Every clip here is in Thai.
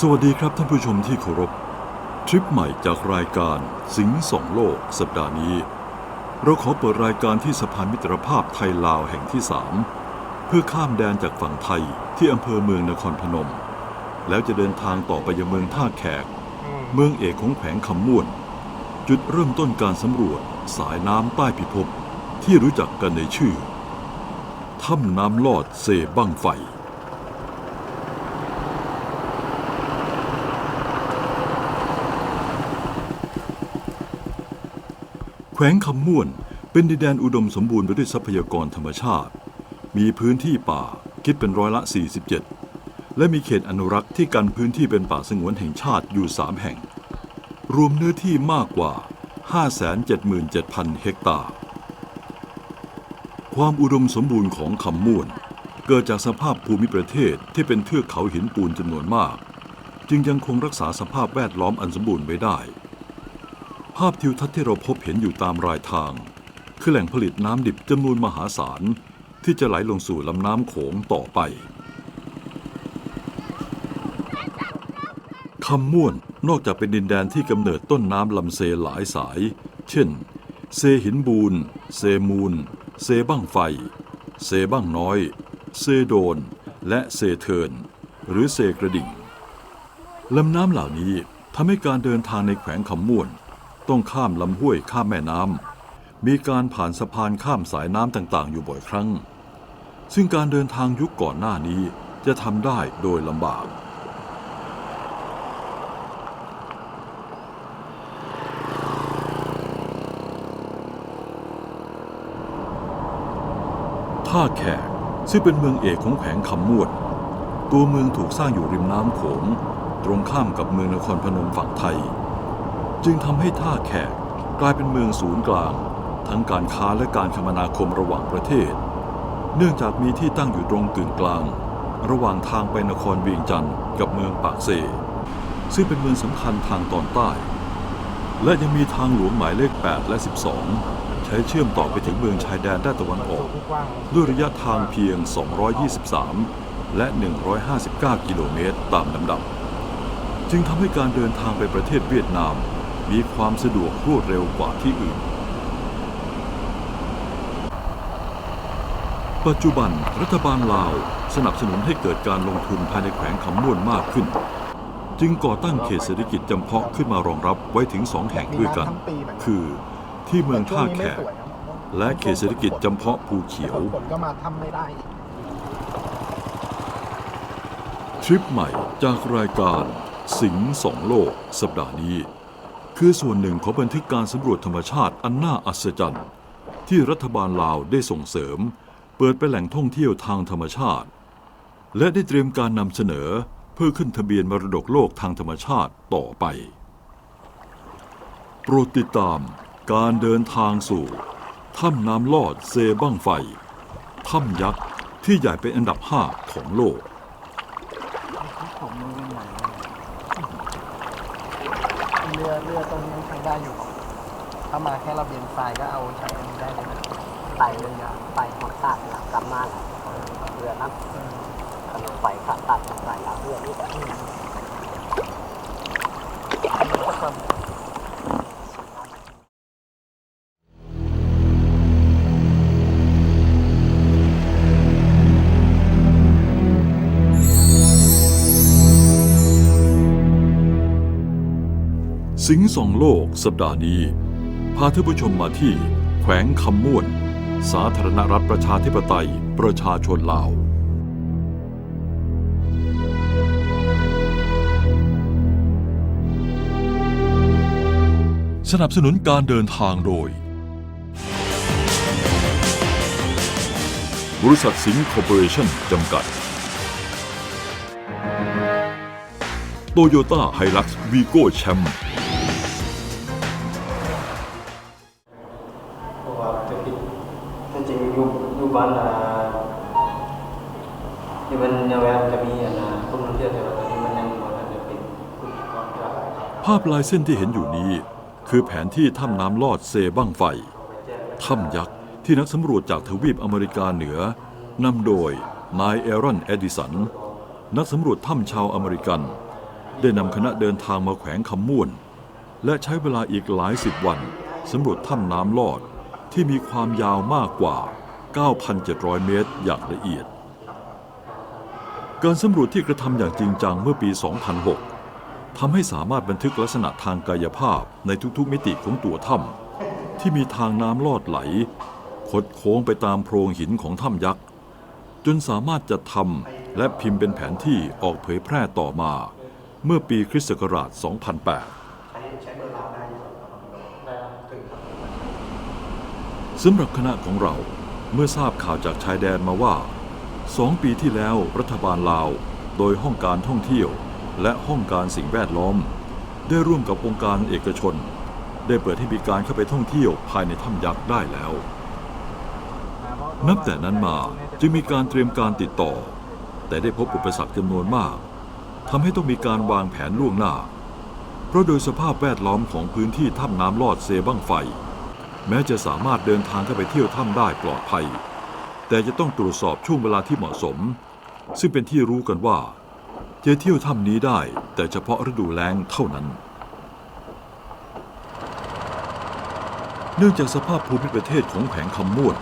สวัสดีครับท่านผู้ชมที่เคารพ ทริปใหม่จากรายการสิงสองโลก สัปดาห์นี้ เราขอเปิดรายการที่สะพานมิตรภาพไทยลาวแห่งที่สามเพื่อข้ามแดนจากฝั่งไทยที่อำเภอเมืองนครพนม แล้วจะเดินทางต่อไปยังเมืองท่าแขก เมืองเอกของแขวงคำม่วน จุดเริ่มต้นการสำรวจสายน้ำใต้พิภพที่รู้จักกันในชื่อถ้ำน้ำลอดเซบั้งไฟ แขวงคำม่วน เป็นดินแดนอุดมสมบูรณ์ไปด้วยทรัพยากรธรรมชาติ มีพื้นที่ป่าคิดเป็นร้อยละ 47 และมีเขตอนุรักษ์ที่กันพื้นที่เป็นป่าสงวนแห่งชาติอยู่ 3 แห่ง รวมเนื้อที่มากกว่า 577,000 เฮกตาร์ ความอุดมสมบูรณ์ของคำม่วน เกิดจากสภาพภูมิประเทศที่เป็นเทือกเขาหินปูนจำนวนมาก จึงยังคงรักษาสภาพแวดล้อมอันสมบูรณ์ไว้ได้ ภาพทิวทัศน์ที่เราพบเห็นอยู่ตามรายทาง คือแหล่งผลิตน้ำดิบจำนวนมหาศาล ที่จะไหลลงสู่ลำน้ำโขงต่อไปคำม่วนนอกจากเป็นดินแดนที่กำเนิดต้นน้ำลำเซหลายสาย เช่น เซหินบูนเซมูล เซบ้างไฟ เซบ้างน้อย เซโดน และเซเทิน หรือเซกระดิ่งลำน้ำเหล่านี้ทำให้การเดินทางในแขวงคำม่วน ต้องข้ามลำห้วยข้ามแม่น้ำมีการผ่านสะพานข้ามสายน้ำต่างๆ อยู่บ่อยครั้ง ซึ่งการเดินทางยุคก่อนหน้านี้จะทำได้โดยลำบากท่าแขกซึ่งเป็นเมืองเอกของแขวงคำมวนตัวเมืองถูกสร้างอยู่ริมน้ำโขง ตรงข้ามกับเมืองนครพนมฝั่งไทย จึงทำให้ท่าแขกกลายเป็นเมืองศูนย์กลาง ทั้งการค้าและการคมนาคมระหว่างประเทศ เนื่องจากมีที่ตั้งอยู่ตรงกึ่งกลาง ระหว่างทางไปนครเวียงจันทร์กับเมืองปากเซ ซึ่งเป็นเมืองสำคัญทางตอนใต้ และยังมีทางหลวงหมายเลข 8 และ 12 ใช้เชื่อมต่อไปถึงเมืองชายแดนด้านตะวันออก ด้วยระยะทางเพียง 223 และ 159 กิโลเมตรตามลำดับ จึงทำให้การเดินทางไปประเทศเวียดนาม มีความสะดวกรวดเร็วกว่าที่อื่น ปัจจุบันรัฐบาลลาวสนับสนุนให้เกิดการลงทุนภายในแขวงคำม่วนมากขึ้น จึงก่อตั้งเขตเศรษฐกิจจำเพาะขึ้นมารองรับไว้ถึงสองแห่งด้วยกัน คือที่เมืองท่าแขกและเขตเศรษฐกิจจำเพาะภูเขียวผลก็มาทำไม่ได้ทริปใหม่จากรายการสิงห์สองโลกสัปดาห์นี้ คือส่วนหนึ่งของบันทึกการสำรวจธรรมชาติอันน่าอัศจรรย์ ที่รัฐบาลลาวได้ส่งเสริม เปิดเป็นแหล่งท่องเที่ยวทางธรรมชาติ และได้เตรียมการนำเสนอเพื่อขึ้นทะเบียนมรดกโลกทางธรรมชาติต่อไป โปรดติดตามการเดินทางสู่ถ้ำน้ำลอดเซบั้งไฟถ้ำยักษ์ที่ใหญ่เป็นอันดับห้าของโลก ผมมือกันไหนเรือเรือตรงนี้ใช้ ได้อยู่ ถ้ามาแค่ระเบียงทรายก็เอาใช้อันนี้ได้เลยนะไปเรือยนะไปหักตัดหลังกลับมาเรือนะขนมไปขาตัดใส่หลังเรือนี่แหละก็ค สิงห์สองโลกสัปดาห์นี้ พาท่านผู้ชมมาที่ แขวงคำม่วน สาธารณรัฐประชาธิปไตยประชาชนลาว สนับสนุนการเดินทางโดย บริษัทสิงห์คอร์ปอเรชั่นจำกัดโตโยต้าไฮลักซ์วีโก้แชมป์าพลายเส้นที่เห็นอยู่นี้ คือแผนที่ถ้ำน้ำลอดเซบั้งไฟ ถ้ำยักษ์ที่นักสำรวจจากทวีปอเมริกาเหนือนำโดยนายเอรอนเอดิสัน นักสำรวจถ้ำชาวอเมริกัน ได้นำคณะเดินทางมาแขวงคำม่วน และใช้เวลาอีกหลายสิบวันสำรวจถ้ำน้ำลอดที่มีความยาวมากกว่า 9,700 เมตรอย่างละเอียด การสำรวจที่กระทำอย่างจริงจังเมื่อปี 2006 ทำให้สามารถบันทึกลักษณะทางกายภาพในทุกๆมิติของตัวถ้ำที่มีทางน้ำลอดไหล คดโค้งไปตามโพรงหินของถ้ำยักษ์ จนสามารถจะทำและพิมพ์เป็นแผนที่ออกเผยแพร่ต่อมา เมื่อปีคริสต์ศักราช 2008 สำหรับคณะของเราเมื่อทราบข่าวจากชายแดนมาว่าสองปีที่แล้วรัฐบาลลาว โดยห้องการท่องเที่ยว และห้องการสิ่งแวดล้อม ได้ร่วมกับองค์การเอกชน ได้เปิดให้มีการเข้าไปท่องเที่ยวภายในถ้ำยักษ์ได้แล้ว นับแต่นั้นมาจึงมีการเตรียมการติดต่อ แต่ได้พบอุปสรรคจำนวนมากทำให้ต้องมีการวางแผนล่วงหน้า เพราะโดยสภาพแวดล้อมของพื้นที่ถ้ำน้ำลอดเซบังไฟ แม้จะสามารถเดินทางเข้าไปเที่ยวถ้ำได้ปลอดภัย แต่จะต้องตรวจสอบช่วงเวลาที่เหมาะสม ซึ่งเป็นที่รู้กันว่า จะเที่ยวถ้ำนี้ได้ แต่เฉพาะฤดูแล้งเท่านั้น เนื่องจากสภาพภูมิประเทศของแขวงคำม่วน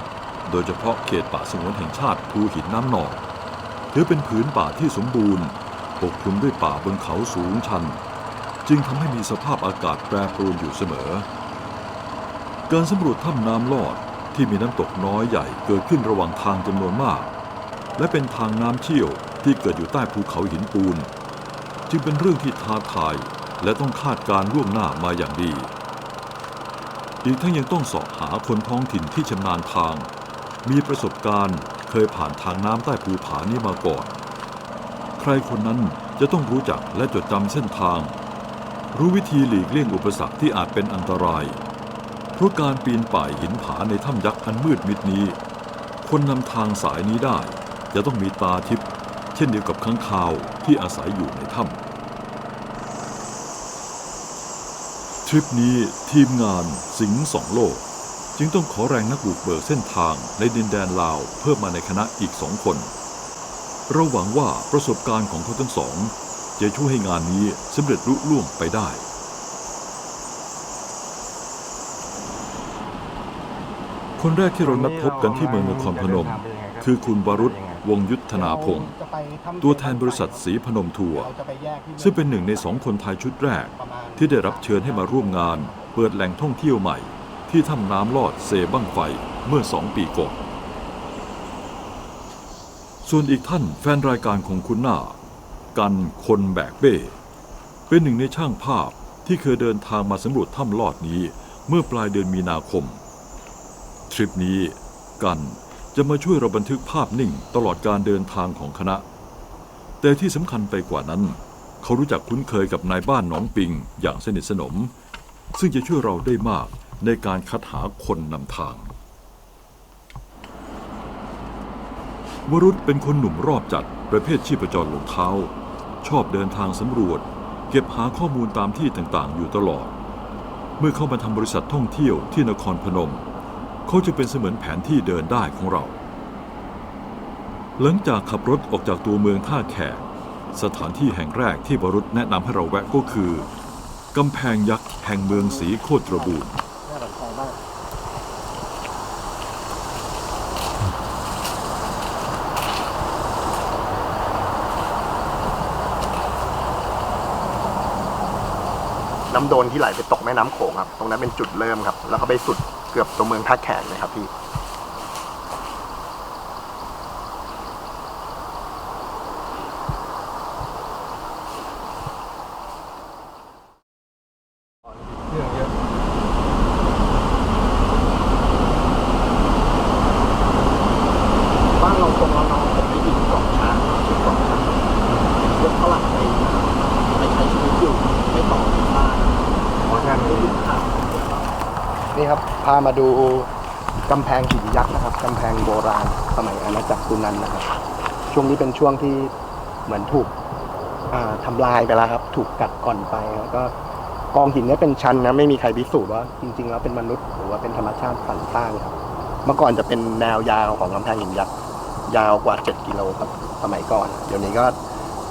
โดยเฉพาะเขตป่าสงวนแห่งชาติภูหินน้ำหนองถือเป็นผืนป่าที่สมบูรณ์ปกคลุมด้วยป่าบนเขาสูงชัน จึงทำให้มีสภาพอากาศแปรปรวนอยู่เสมอ การสำรวจถ้ำน้ำลอดที่มีน้ำตกน้อยใหญ่เกิดขึ้นระหว่างทางจำนวนมาก และเป็นทางน้ำเชี่ยว ที่เกิดอยู่ใต้ภูเขาหินปูน จึงเป็นเรื่องที่ท้าทายและต้องคาดการณ์ล่วงหน้ามาอย่างดี อีกทั้งยังต้องสอบหาคนท้องถิ่นที่ชำนาญทาง มีประสบการณ์เคยผ่านทางน้ำใต้ภูผานี้มาก่อน ใครคนนั้นจะต้องรู้จักและจดจำเส้นทาง รู้วิธีหลีกเลี่ยงอุปสรรคที่อาจเป็นอันตราย เพราะการปีนป่ายหินผาในถ้ำยักษ์อันมืดมิดนี้ คนนำทางสายนี้ได้จะต้องมีตาทิพย์ เช่นเดียวกับข้างคาวที่อาศัยอยู่ในถ้ำทริปนี้ทีมงานสิงห์สองโลก จึงต้องขอแรงนักบุกเบิกเส้นทางในดินแดนลาวเพิ่มมาในคณะอีกสองคนเราหวังว่าประสบการณ์ของเขาทั้งสอง จะช่วยให้งานนี้สำเร็จลุล่วงไปได้คนแรกที่เรานัดพบกันที่เมืองนครพนม คือคุณวรุษ วงศ์ยุทธนาพงศ์จะไปถ้ำตัวแทนบริษัทสีพนมทัวร์เราจะไปแยกที่ซึ่งเป็นหนึ่งในสองคนไทยชุดแรกประมาณที่ได้รับเชิญให้มาร่วมงาน เปิดแหล่งท่องเที่ยวใหม่ ที่ถ้ำน้ำลอดเซบั้งไฟเมื่อสองปีก่อนส่วนอีกท่านแฟนรายการของคุณหน้า กันคนแบกเบ้เป็นหนึ่งในช่างภาพที่เคยเดินทางมาสำรวจถ้ำลอดนี้เมื่อปลายเดือนมีนาคม ทริปนี้กัน จะมาช่วยเราบันทึกภาพนิ่งตลอดการเดินทางของคณะ แต่ที่สำคัญไปกว่านั้น เขารู้จักคุ้นเคยกับนายบ้านหนองปิงอย่างสนิทสนม ซึ่งจะช่วยเราได้มากในการคัดหาคนนำทาง วรุษเป็นคนหนุ่มรอบจัดประเภทชีพจรลงเท้า ชอบเดินทางสำรวจ เก็บหาข้อมูลตามที่ต่างๆ อยู่ตลอด เมื่อเข้ามาทำบริษัทท่องเที่ยวที่นครพนม เขาจะเป็นเสมือนแผนที่เดินได้ของเรา หลังจากขับรถออกจากตัวเมืองท่าแขก สถานที่แห่งแรกที่วรุษแนะนำให้เราแวะก็คือกำแพงยักษ์แห่งเมืองศรีโคตรบูรณ์น้ำโดนที่ไหลไปตกแม่น้ำโขงครับ ตรงนั้นเป็นจุดเริ่มครับ แล้วก็ไปสุด เกือบตัวเมืองท่าแขกเลยครับพี่ บ้านเราตรงเราน้องผมได้ยินเกาะช้างชื่อเกาะช้างยกฝรั่งไปไปใช้ชีวิตอยู่ไม่ต่อที่บ้านเพราะงานนี้ นี่ครับ พามาดูกำแพงหินยักษ์นะครับกำแพงโบราณสมัยอาณาจักรสุนันนะครับ ช่วงนี้เป็นช่วงที่เหมือนถูกอ่าทำลายไปแล้วครับ ถูกกัดก่อนไปแล้วก็กองหินนี่ยเป็นชั้นนะไม่มีใครพิสูจน์ว่าจริง ๆ แล้วเป็นมนุษย์หรือว่าเป็นธรรมชาติสรรสร้างครับ เมื่อก่อนจะเป็นแนวยาวของกำแพงหินยักษ์ยาวกว่า 7 กิโลครับสมัยก่อน เดี๋ยวนี้ก็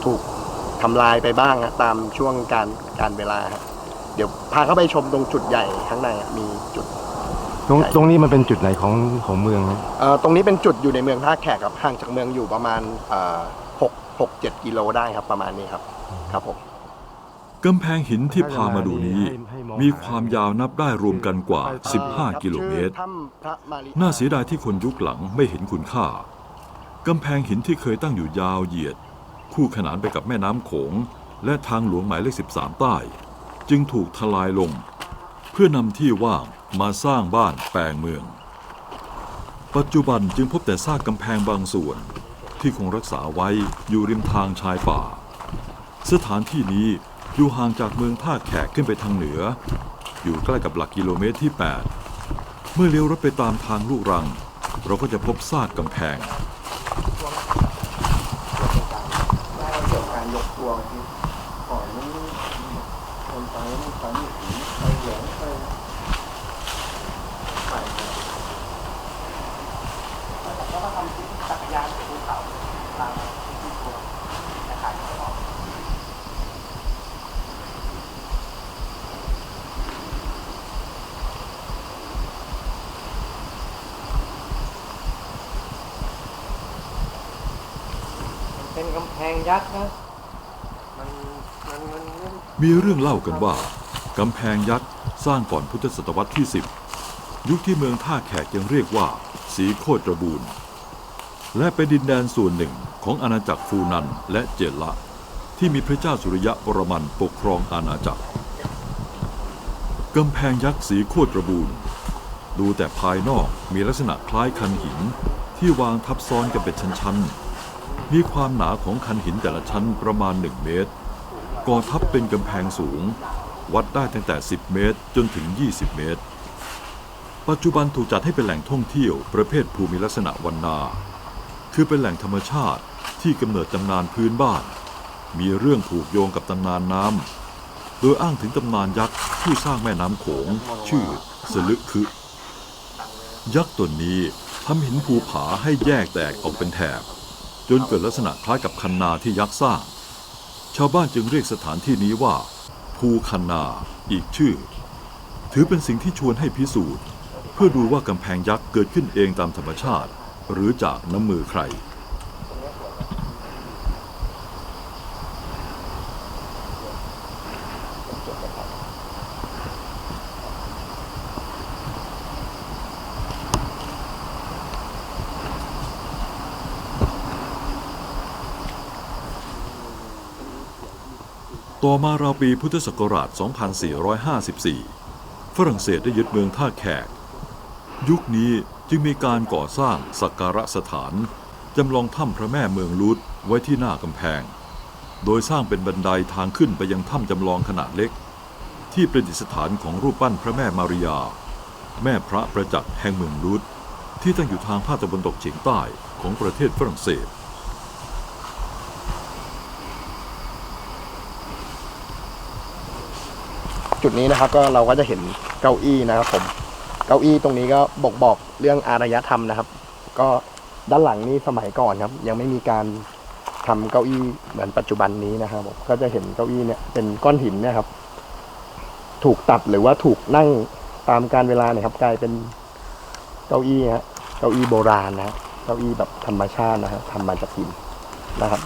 ถูกทำลายไปบ้างนะตามช่วงการการเวลาครับ เดี๋ยวพาเข้าไปชมตรงจุดใหญ่ข้างในอะมีจุด ตรงใช่ตรงนี้มันเป็นจุดไหนของของเมืองนะเอ่อตรงนี้เป็นจุดอยู่ในเมืองท่าแขกครับห่างจากเมืองอยู่ประมาณเอ่อหกหกเจ็ดกิโลได้ครับประมาณนี้ครับครับผม กำแพงหินที่พามาดูนี้มีความยาวนับได้รวมกันกว่า 15 กิโลเมตร ชื่อถ้ำพระมารีน่าเสียดายที่คนยุคหลังไม่เห็นคุณค่า กำแพงหินที่เคยตั้งอยู่ยาวเหยียด คู่ขนานไปกับแม่น้ำโขง และทางหลวงหมายเลข 13 ใต้ จึงถูกทลายลง เพื่อนำที่ว่างมาสร้างบ้านแปลงเมือง ปัจจุบันจึงพบแต่ซากกำแพงบางส่วน ที่คงรักษาไว้อยู่ริมทางชายป่า สถานที่นี้อยู่ห่างจากเมืองท่าแขกขึ้นไปทางเหนือ อยู่ใกล้กับหลักกิโลเมตรที่ 8 เมื่อเลี้ยวรถไปตามทางลูกรัง เราก็จะพบซากกำแพง ได้เกี่ยวกับการยกตัวที่ก่อนนี้คนไปนี่ไปนี่ถึงไปเหลืองไปไปครับ แต่ก็ทำที่จักรยานภูเขาตามที่ตัวแต่ขายไม่ออก เป็นกำแพงยักษ์นะ มันมันมันมันมีเรื่องเล่ากันว่า กำแพงยักษ์สร้างก่อนพุทธศตวรรษที่ 10 ยุคที่เมืองท่าแขกยังเรียกว่า สีโคตรบูรณ์และเป็นดินแดนส่วนหนึ่งของอาณาจักรฟูนันและเจละ ที่มีพระเจ้าสุริยะปรมันปกครองอาณาจักร กำแพงยักษ์สีโคตรบูรณ์ดูแต่ภายนอกมีลักษณะคล้ายคันหินที่วางทับซ้อนกันเป็นชั้นๆ มีความหนาของคันหินแต่ละชั้นประมาณ 1 เมตร ก่อทับเป็นกำแพงสูง วัดได้ตั้งแต่ 10 เมตรจนถึง 20 เมตร ปัจจุบันถูกจัดให้เป็นแหล่งท่องเที่ยวประเภทภูมิลักษณะวันนา คือเป็นแหล่งธรรมชาติที่กำเนิดตำนานพื้นบ้าน มีเรื่องผูกโยงกับตำนานน้ำโดยอ้างถึงตำนานยักษ์ผู้สร้างแม่น้ำโขง ชื่อสลึกคือ ยักษ์ตนนี้ทำหินภูผาให้แยกแตกออกเป็นแถบ จนเกิดลักษณะคล้ายกับคันนาที่ยักษ์สร้าง ชาวบ้านจึงเรียกสถานที่นี้ว่า ภูคันนาอีกชื่อ ถือเป็นสิ่งที่ชวนให้พิสูจน์ เพื่อดูว่ากำแพงยักษ์เกิดขึ้นเองตามธรรมชาติ หรือจากน้ำมือใคร ต่อมาราวปีพุทธศักราช 2454 ฝรั่งเศสได้ยึดเมืองท่าแขก ยุคนี้จึงมีการก่อสร้างสักการะสถานจำลองถ้ำพระแม่เมืองลูดไว้ที่หน้ากำแพง โดยสร้างเป็นบันไดทางขึ้นไปยังถ้ำจำลองขนาดเล็ก ที่ประดิษฐานของรูปปั้นพระแม่มาริยา แม่พระประจักษ์แห่งเมืองลูดที่ตั้งอยู่ทางภาคตะวันตกเฉียงใต้ของประเทศฝรั่งเศส จุดนี้นะครับก็เราก็จะเห็นเก้าอี้นะครับผม เก้าอี้ตรงนี้ก็บอกบอกเรื่องอารยธรรมนะครับ ก็ด้านหลังนี้สมัยก่อนครับ ยังไม่มีการทำเก้าอี้เหมือนปัจจุบันนี้นะครับผมก็จะเห็นเก้าอี้เนี่ยเป็นก้อนหินเนะครับ ถูกตัดหรือว่าถูกนั่งตามการเวลาเนี่ยครับ กลายเป็นเก้าอี้ฮะเก้าอี้โบราณนะฮะเก้าอี้แบบธรรมชาตินะฮะทำมาจากหินนะครับ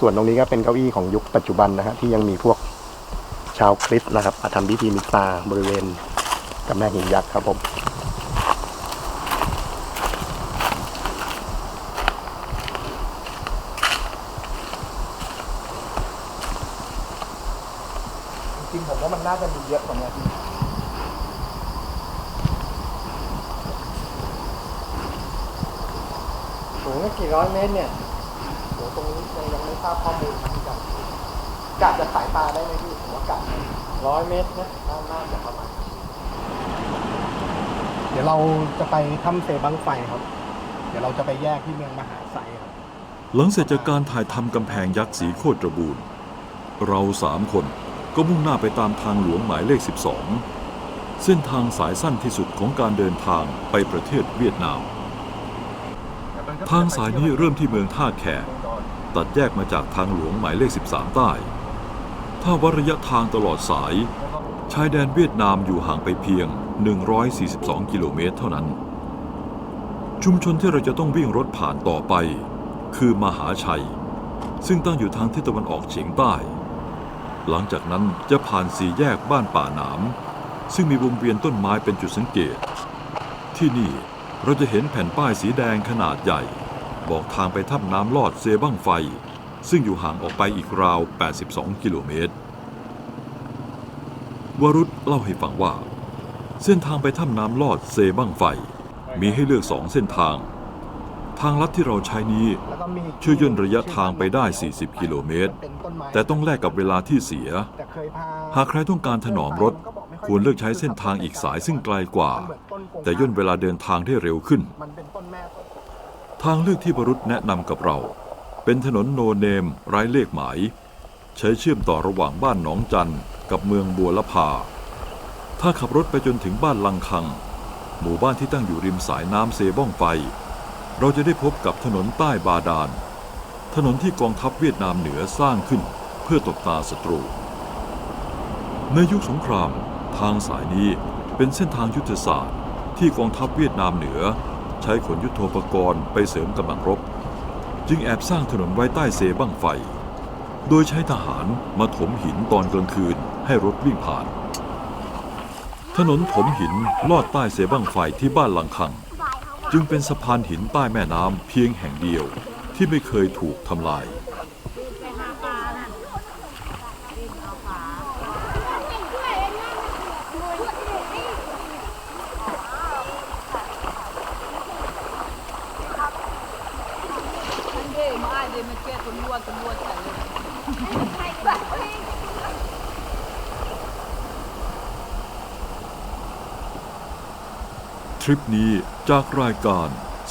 ส่วนตรงนี้ก็เป็นเก้าอี้ของยุคปัจจุบันนะฮะที่ยังมีพวก ชาวคริสต์นะครับมาทำพิธีมิซาบริเวณกำแพงหินยักษ์ครับผมจริงผมว่ามันน่าจะมีเยอะกว่านี้พี่สูงกี่ร้อยเมตรเนี่ยโหตรงนี้ยังไม่ทราบข้อมูลนะพี่จันกะจะสายตาได้ไหมพี่ ร้อยเมตรนะน่าน่าจะประมาณเดี๋ยวเราจะไปถ้ำเซบังไฟครับ เดี๋ยวเราจะไปแยกที่เมืองมหาไซครับ หลังเสร็จจากการถ่ายทำกำแพงยักษ์สีโคตรบูรณ์เราสามคนก็มุ่งหน้าไปตามทางหลวงหมายเลข 12 เส้นทางสายสั้นที่สุดของการเดินทางไปประเทศเวียดนาม ทางสายนี้เริ่มที่เมืองท่าแขกตัดแยกมาจากทางหลวงหมายเลข 13 ใต้ ถ้าวัดระยะทางตลอดสาย ชายแดนเวียดนามอยู่ห่างไปเพียง 142 กิโลเมตรเท่านั้น ชุมชนที่เราจะต้องวิ่งรถผ่านต่อไป คือมหาชัย ซึ่งตั้งอยู่ทางทิศตะวันออกเฉียงใต้ หลังจากนั้นจะผ่านสี่แยกบ้านป่าหนาม ซึ่งมีวงเวียนต้นไม้เป็นจุดสังเกต ที่นี่เราจะเห็นแผ่นป้ายสีแดงขนาดใหญ่ บอกทางไปถ้ำน้ำลอดเซบั้งไฟ ซึ่งอยู่ห่างออกไปอีกราว 82 กิโลเมตร วรุษเล่าให้ฟังว่า เส้นทางไปถ้ำน้ำลอดเซบังไฟ มีให้เลือกสองเส้นทาง ทางลัดที่เราใช้นี้ช่วยย่นระยะทางไปได้ 40 กิโลเมตร แต่ต้องแลกกับเวลาที่เสีย หากใครต้องการถนอมรถ ควรเลือกใช้เส้นทางอีกสายซึ่งไกลกว่า แต่ย่นเวลาเดินทางได้เร็วขึ้นมันเป็นต้นแม่ต้นทางเลือกที่บรุษแนะนำกับเรา เป็นถนนโนเนมไร้เลขหมาย ใช้เชื่อมต่อระหว่างบ้านหนองจันกับเมืองบัวละพา ถ้าขับรถไปจนถึงบ้านลังคัง หมู่บ้านที่ตั้งอยู่ริมสายน้ำเซบ้องไฟ เราจะได้พบกับถนนใต้บาดาล ถนนที่กองทัพเวียดนามเหนือสร้างขึ้นเพื่อตบตาศัตรู ในยุคสงคราม ทางสายนี้เป็นเส้นทางยุทธศาสตร์ ที่กองทัพเวียดนามเหนือ ใช้ขนยุทโธปกรณ์ไปเสริมกำลังรบ จึงแอบสร้างถนนไว้ใต้เสบั้งไฟ โดยใช้ทหารมาถมหินตอนกลางคืนให้รถวิ่งผ่าน ถนนถมหินลอดใต้เสบั้งไฟที่บ้านลังคัง จึงเป็นสะพานหินใต้แม่น้ำเพียงแห่งเดียวที่ไม่เคยถูกทำลาย ริปนี้จากรายการ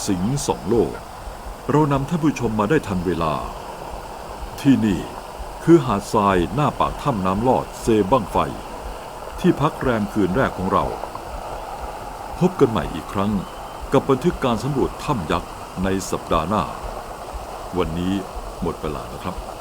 สิงห์สองโลก เรานำท่านผู้ชมมาได้ทันเวลา ที่นี่คือหาดทรายหน้าปากถ้ำน้ำลอดเซบั้งไฟ ที่พักแรมคืนแรกของเรา พบกันใหม่อีกครั้งกับบันทึกการสำรวจถ้ำยักษ์ในสัปดาห์หน้า วันนี้หมดเวลาแล้วครับ